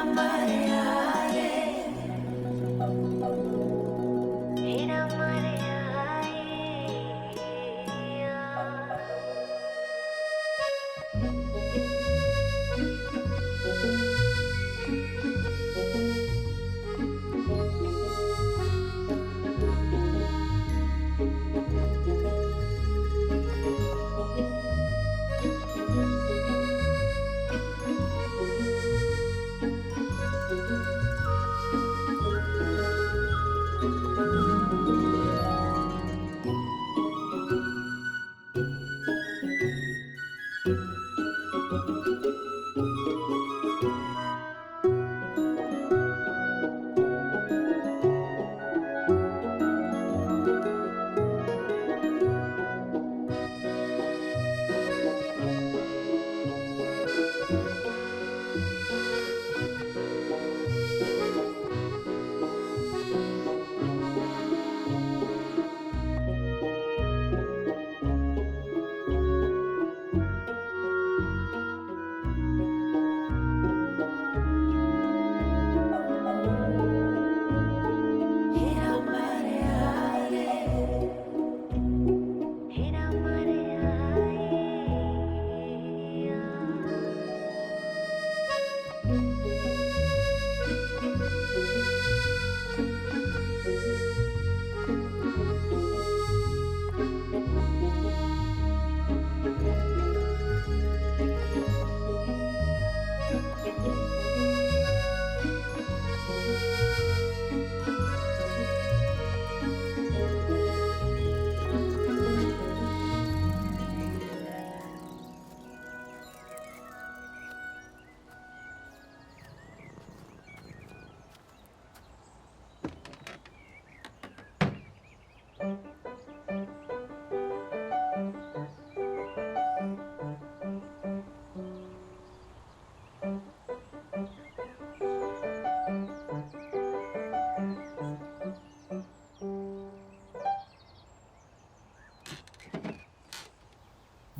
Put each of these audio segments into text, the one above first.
somebody else.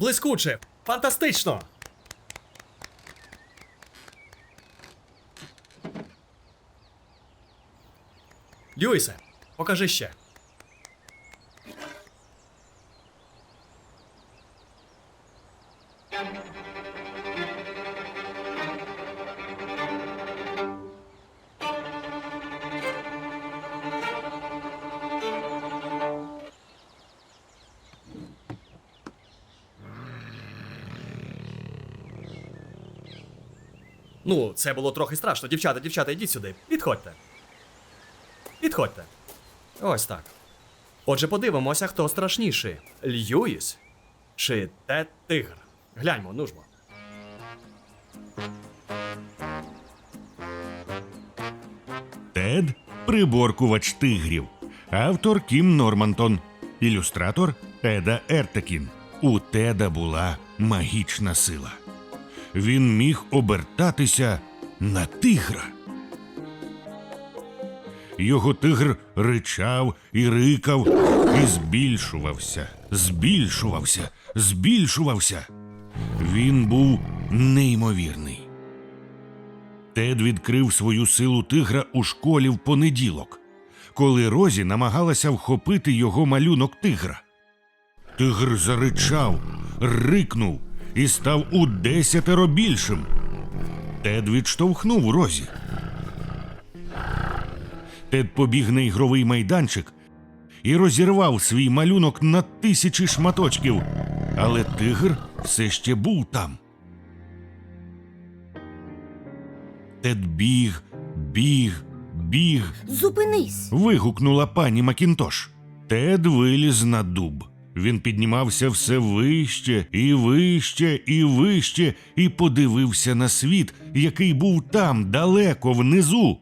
Блискуче! Фантастично! Льюісе, покажи ще. Ну, це було трохи страшно. Дівчата, дівчата, йдіть сюди. Підходьте. Підходьте. Ось так. Отже, подивимося, хто страшніший: Льюіс чи Тед Тигр. Гляньмо, нужмо. Тед приборкувач тигрів. Автор Кім Нормантон. Ілюстратор Еда Ертекін. У Теда була магічна сила. Він міг обертатися на тигра. Його тигр ричав і рикав, і збільшувався, збільшувався, збільшувався. Він був неймовірний. Тед відкрив свою силу тигра у школі в понеділок, коли Розі намагалася вхопити його малюнок тигра. Тигр заричав, рикнув і став у десятеро більшим. Тед відштовхнув Розі. Тед побіг на ігровий майданчик і розірвав свій малюнок на тисячі шматочків, але тигр все ще був там. Тед біг, біг, біг. Зупинись! Вигукнула пані Макінтош. Тед виліз на дуб. Він піднімався все вище і вище і вище, і подивився на світ, який був там, далеко внизу.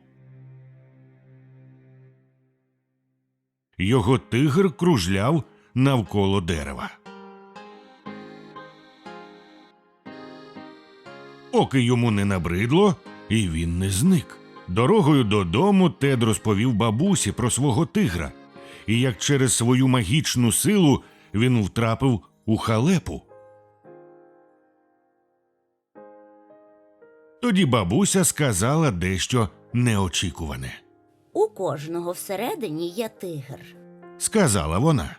Його тигр кружляв навколо дерева. Поки йому не набридло, і він не зник. Дорогою додому Тед розповів бабусі про свого тигра, і як через свою магічну силу він втрапив у халепу. Тоді бабуся сказала дещо неочікуване. У кожного всередині є тигр. Сказала вона.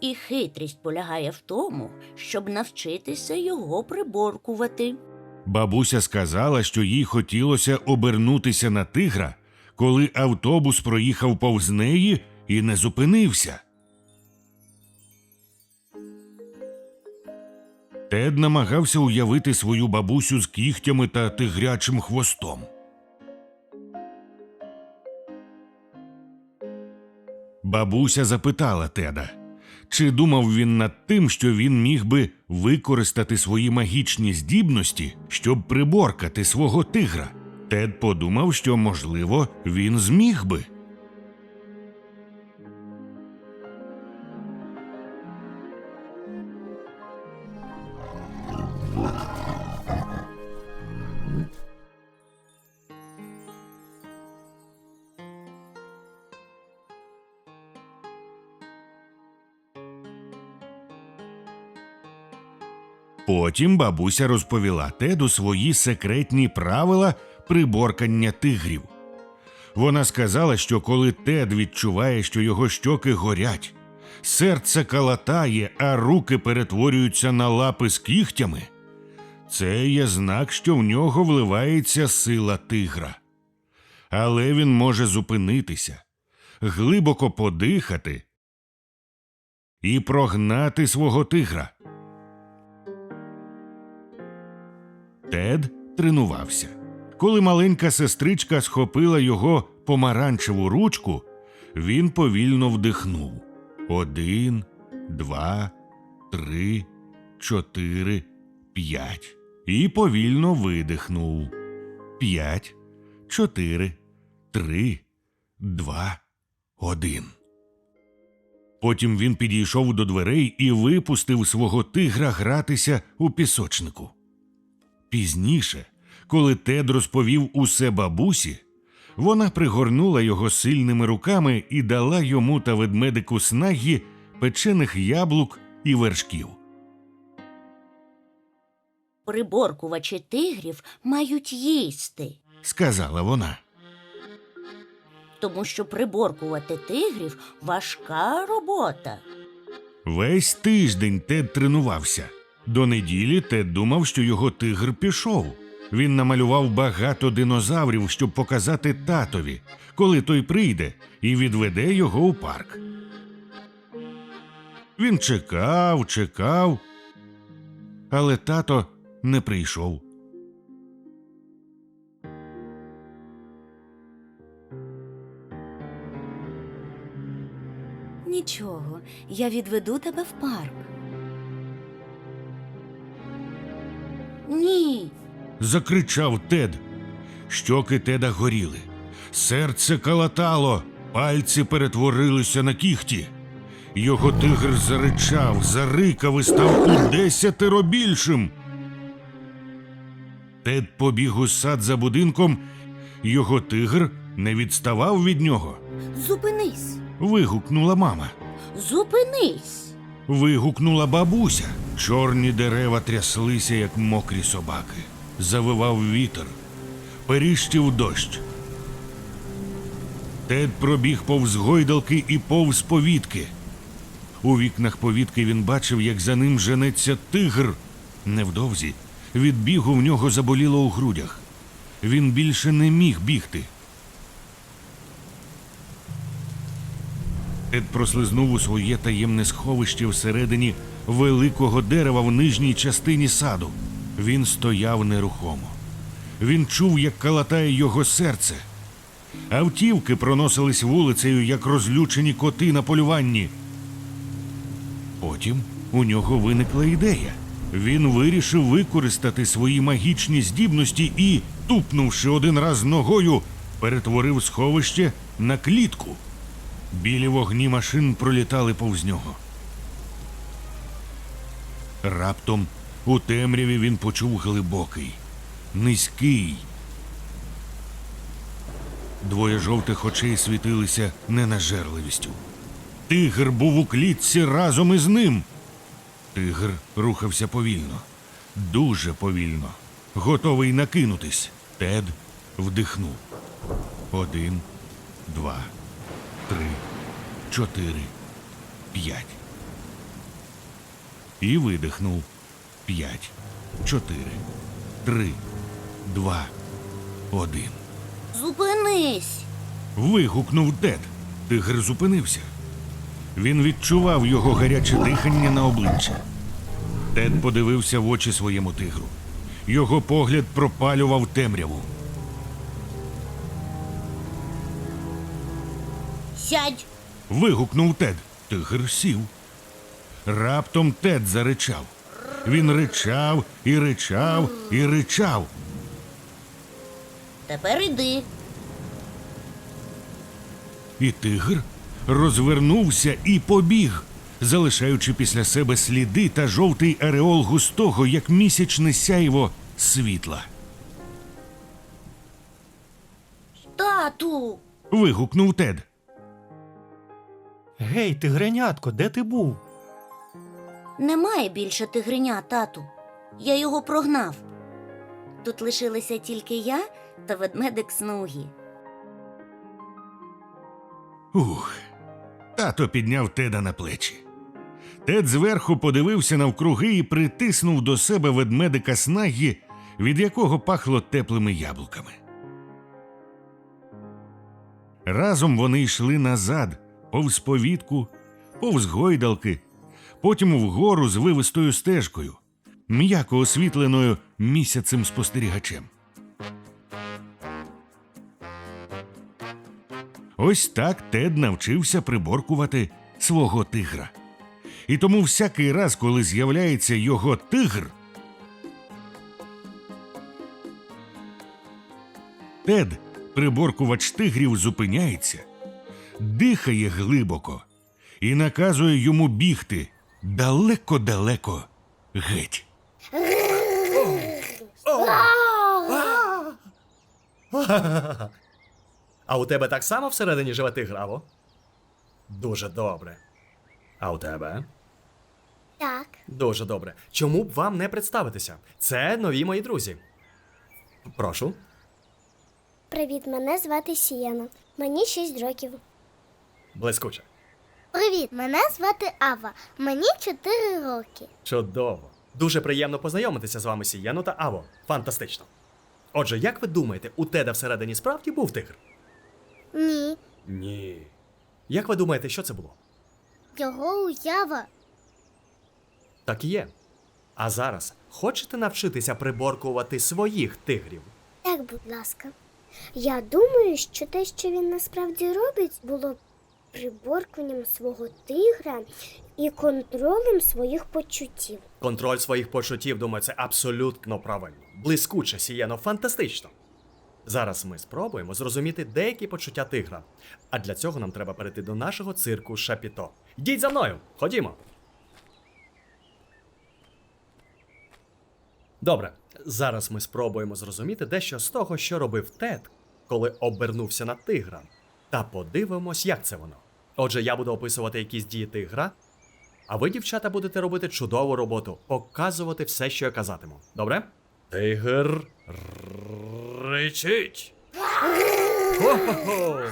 І хитрість полягає в тому, щоб навчитися його приборкувати. Бабуся сказала, що їй хотілося обернутися на тигра, коли автобус проїхав повз неї і не зупинився. Тед намагався уявити свою бабусю з кігтями та тигрячим хвостом. Бабуся запитала Теда, чи думав він над тим, що він міг би використати свої магічні здібності, щоб приборкати свого тигра. Тед подумав, що, можливо, він зміг би. Потім бабуся розповіла Теду свої секретні правила приборкання тигрів. Вона сказала, що коли Тед відчуває, що його щоки горять, серце калатає, а руки перетворюються на лапи з кігтями, це є знак, що в нього вливається сила тигра. Але він може зупинитися, глибоко подихати і прогнати свого тигра. Тед тренувався. Коли маленька сестричка схопила його помаранчеву ручку, він повільно вдихнув. Один, два, три, чотири, п'ять. І повільно видихнув. П'ять, чотири, три, два, один. Потім він підійшов до дверей і випустив свого тигра гратися у пісочнику. Пізніше, коли Тед розповів усе бабусі, вона пригорнула його сильними руками і дала йому та ведмедику снагі печених яблук і вершків. Приборкувачі тигрів мають їсти, Сказала вона. тому що приборкувати тигрів важка робота. Весь тиждень Тед тренувався. До неділі Тед думав, що його тигр пішов. Він намалював багато динозаврів, щоб показати татові, коли той прийде і відведе його у парк. Він чекав, чекав, але тато не прийшов. Нічого, я відведу тебе в парк. Ні, Закричав Тед. Щоки Теда горіли. Серце калатало, пальці перетворилися на кіхті. Його тигр заричав, зарикав і став у десятеро більшим. Тед побіг у сад за будинком, його тигр не відставав від нього. зупинись, Вигукнула мама. зупинись. Вигукнула бабуся. Чорні дерева тряслися, як мокрі собаки. Завивав вітер, періщив дощ. Тед пробіг повз гойдалки і повз повітки. У вікнах повітки він бачив, як за ним женеться тигр. Невдовзі від бігу в нього заболіло у грудях. Він більше не міг бігти. Тед прослизнув у своє таємне сховище всередині великого дерева в нижній частині саду. Він стояв нерухомо. Він чув, як калатає його серце. Автівки проносились вулицею, як розлючені коти на полюванні. Потім у нього виникла ідея. Він вирішив використати свої магічні здібності і, тупнувши один раз ногою, перетворив сховище на клітку. Білі вогні машин пролітали повз нього. Раптом у темряві він почув глибокий, низький. Двоє жовтих очей світилися ненажерливістю. Тигр був у клітці разом із ним. Тигр рухався повільно, дуже повільно. готовий накинутись. Тед вдихнув. Один, два, три, чотири, п'ять. І видихнув. П'ять, чотири, три, два, один. Зупинись. Вигукнув Тед. Тигр зупинився. Він відчував його гаряче дихання на обличчя. Тед подивився в очі своєму тигру. Його погляд пропалював темряву. Сядь. Вигукнув Тед. Тигр сів. Раптом Тед заричав. Він ричав і ричав і ричав. Тепер іди. І тигр розвернувся і побіг, залишаючи після себе сліди та жовтий ареол густого, як місячне сяйво світла. Тату. Вигукнув Тед. Гей, тигренятко, де ти був? Немає більше тигриня, тату. Я його прогнав. Тут лишилися тільки я та ведмедик Снугі. Ух. Тато підняв Теда на плечі. Тед зверху подивився навкруги і притиснув до себе ведмедика снагі, від якого пахло теплими яблуками. Разом вони йшли назад, повз повітку, повз гойдалки, потім вгору з вивистою стежкою, м'яко освітленою місяцем спостерігачем. Ось так Тед навчився приборкувати свого тигра. І тому всякий раз, коли з'являється його тигр. Тед, приборкувач тигрів, зупиняється, дихає глибоко і наказує йому бігти далеко-далеко геть. А у тебе так само всередині живе тигр, Аво? Дуже добре. А у тебе? Так, Дуже добре. Чому б вам не представитися? Це нові мої друзі. Прошу. привіт, мене звати Сіяна. Мені 6 років. Блискуче. Привіт, мене звати Ава. Мені 4 роки. Чудово. Дуже приємно познайомитися з вами Сієно та Аво. Фантастично. Отже, як ви думаєте, у Теда всередині справді був тигр? Ні, Ні. Як ви думаєте, що це було? його уява. Так і є. А зараз хочете навчитися приборкувати своїх тигрів? Так, будь ласка. Я думаю, що те, що він насправді робить, було приборкуванням свого тигра і контролем своїх почуттів. Контроль своїх почуттів, думаю, це абсолютно правильно. Блискуче, сієно, фантастично. Зараз ми спробуємо зрозуміти деякі почуття тигра. А для цього нам треба перейти до нашого цирку Шапіто. Йдіть за мною, ходімо. Добре, зараз ми спробуємо зрозуміти дещо з того, що робив Тед, коли обернувся на тигра. Та подивимось, як це воно. Отже, я буду описувати якісь дії тигра, а ви, дівчата, будете робити чудову роботу, показувати все, що я казатиму. Добре? Тигр ричить. Хо-хо-хо!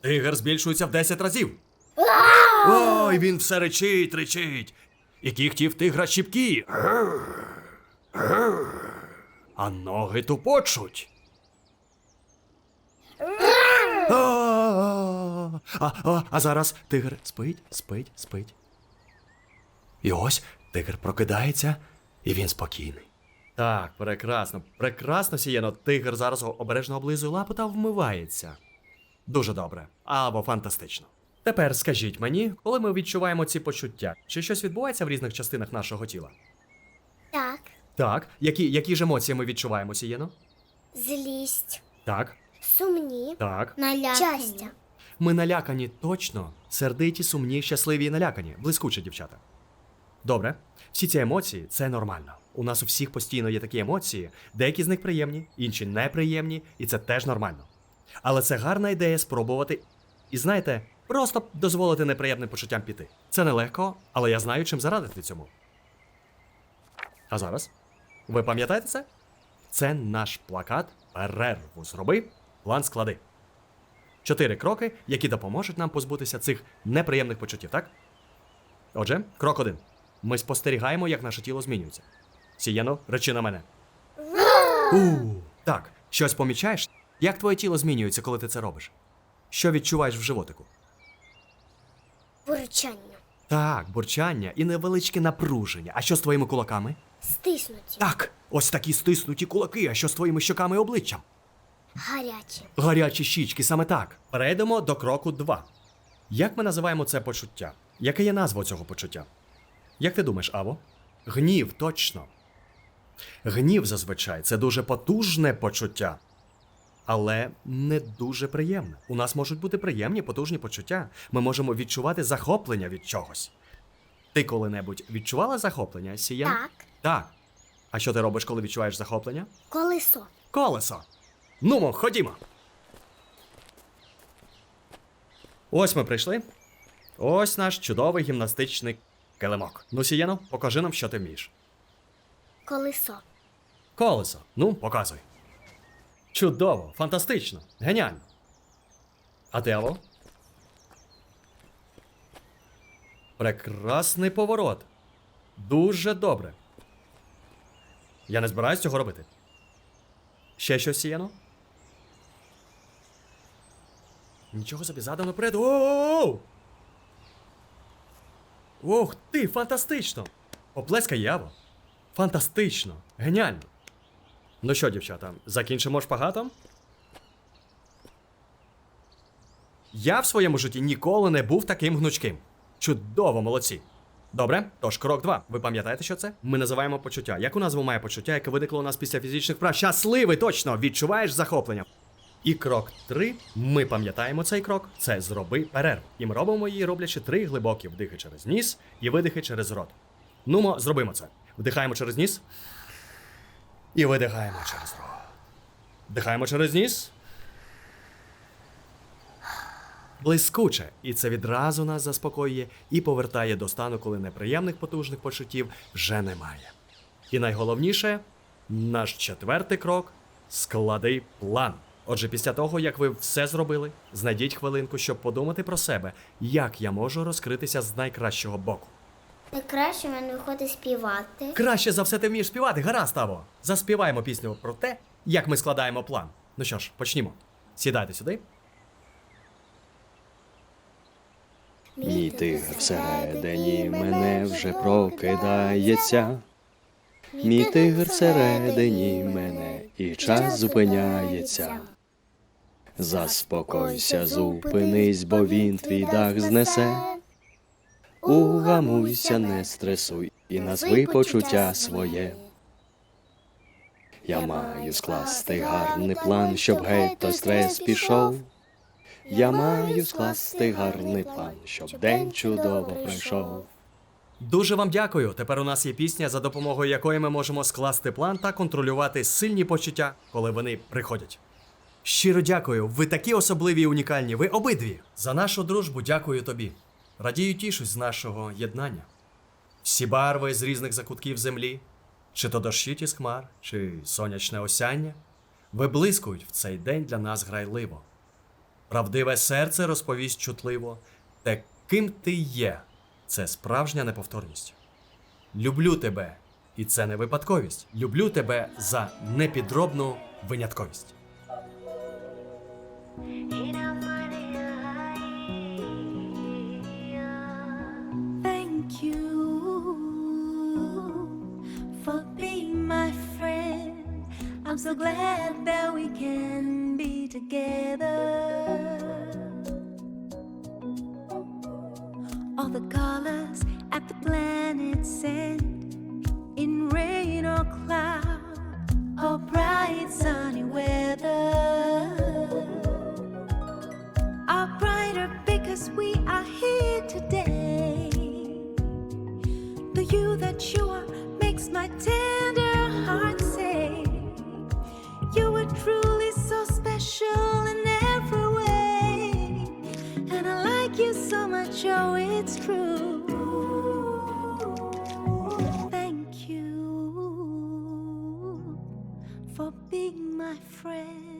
Тигр збільшується в 10 разів. Ой, він все речить, речить. І кігті в тигра щіпкі. А ноги тупочуть. А, а, а зараз тигр спить, спить, спить. І ось тигр прокидається, і він спокійний. Так, прекрасно, прекрасно сієно. Тигр зараз обережно облизує лапу та вмивається. Дуже добре, або фантастично. Тепер скажіть мені, коли ми відчуваємо ці почуття, чи щось відбувається в різних частинах нашого тіла? Так, Так, які, які ж емоції ми відчуваємо, сієно? злість, Так, сумні, так. щастя. Ми налякані точно. Сердиті, сумні, щасливі і налякані. Блискучі дівчата. Добре. Всі ці емоції це нормально. У нас у всіх постійно є такі емоції, деякі з них приємні, інші неприємні, і це теж нормально. Але це гарна ідея спробувати. І знаєте, просто дозволити неприємним почуттям піти. Це нелегко, але я знаю, чим зарадити цьому. А зараз? Ви пам'ятаєте це? Це наш плакат. Перерву зроби, план склади. Чотири кроки, які допоможуть нам позбутися цих неприємних почуттів, так? Отже, крок один. Ми спостерігаємо, як наше тіло змінюється. Сієно, речи на мене. У, так, щось помічаєш? Як твоє тіло змінюється, коли ти це робиш? Що відчуваєш в животику? Бурчання. Так, бурчання і невеличке напруження. А що з твоїми кулаками? Стиснуті. Так, ось такі стиснуті кулаки, а що з твоїми щоками і обличчям? Гарячі. Гарячі щічки, саме так. Перейдемо до кроку 2. Як ми називаємо це почуття? Яка є назва цього почуття? Як ти думаєш, Аво? Гнів, точно. Гнів зазвичай це дуже потужне почуття, але не дуже приємне. У нас можуть бути приємні, потужні почуття. Ми можемо відчувати захоплення від чогось. Ти коли-небудь відчувала захоплення, Сієн? Так. Так. А що ти робиш, коли відчуваєш захоплення? Колесо. Колесо. Нумо, ходімо. Ось ми прийшли. Ось наш чудовий гімнастичний килимок. Ну, Сієно, покажи нам, що ти вмієш. Колесо. Колесо. Ну, показуй. Чудово, фантастично, геніально. А ти, Аво? Прекрасний поворот. Дуже добре. Я не збираюсь цього робити. Ще щось сіяно? Нічого собі задом наперед. Оу! Ох ти, фантастично! Оплескай яво. Фантастично! Геніально! Ну що, дівчата, закінчимо шпагатом? Я в своєму житті ніколи не був таким гнучким. Чудово, молодці. Добре, тож крок 2. Ви пам'ятаєте, що це? Ми називаємо почуття. Яку назву має почуття, яке виникло у нас після фізичних прав? Щасливий, точно! Відчуваєш захоплення. І крок 3. Ми пам'ятаємо цей крок. Це зроби перерву. І ми робимо її, роблячи три глибокі вдихи через ніс і видихи через рот. Нумо, зробимо це. Вдихаємо через ніс. І видихаємо через рот. Вдихаємо через ніс. Блискуче, і це відразу нас заспокоює і повертає до стану, коли неприємних потужних почуттів вже немає. І найголовніше, наш четвертий крок склади план. Отже, після того, як ви все зробили, знайдіть хвилинку, щоб подумати про себе, як я можу розкритися з найкращого боку. Найкраще в мене виходить співати. Краще за все ти вмієш співати, гаразд, Таво. Заспіваємо пісню про те, як ми складаємо план. Ну що ж, почнімо. Сідайте сюди. Мій тигр всередині мене вже прокидається. Мій тигр всередині мене і час зупиняється. Заспокойся, зупинись, бо він твій дах знесе. Угамуйся, не стресуй і назви почуття своє. Я маю скласти гарний план, щоб геть той стрес пішов. Я маю скласти гарний план, щоб день чудово пройшов. Дуже вам дякую. Тепер у нас є пісня, за допомогою якої ми можемо скласти план та контролювати сильні почуття, коли вони приходять. Щиро дякую. Ви такі особливі і унікальні. Ви обидві. За нашу дружбу дякую тобі. Радію тішусь з нашого єднання. Всі барви з різних закутків землі, чи то дощі із хмар, чи сонячне осяння, виблискують в цей день для нас грайливо. Правдиве серце розповість чутливо, те, ким ти є, це справжня неповторність. Люблю тебе, і це не випадковість. Люблю тебе за непідробну винятковість. Thank you for being my friend. I'm so glad that we can be together. All the colors at the planet's end, oh, it's true. Thank you for being my friend.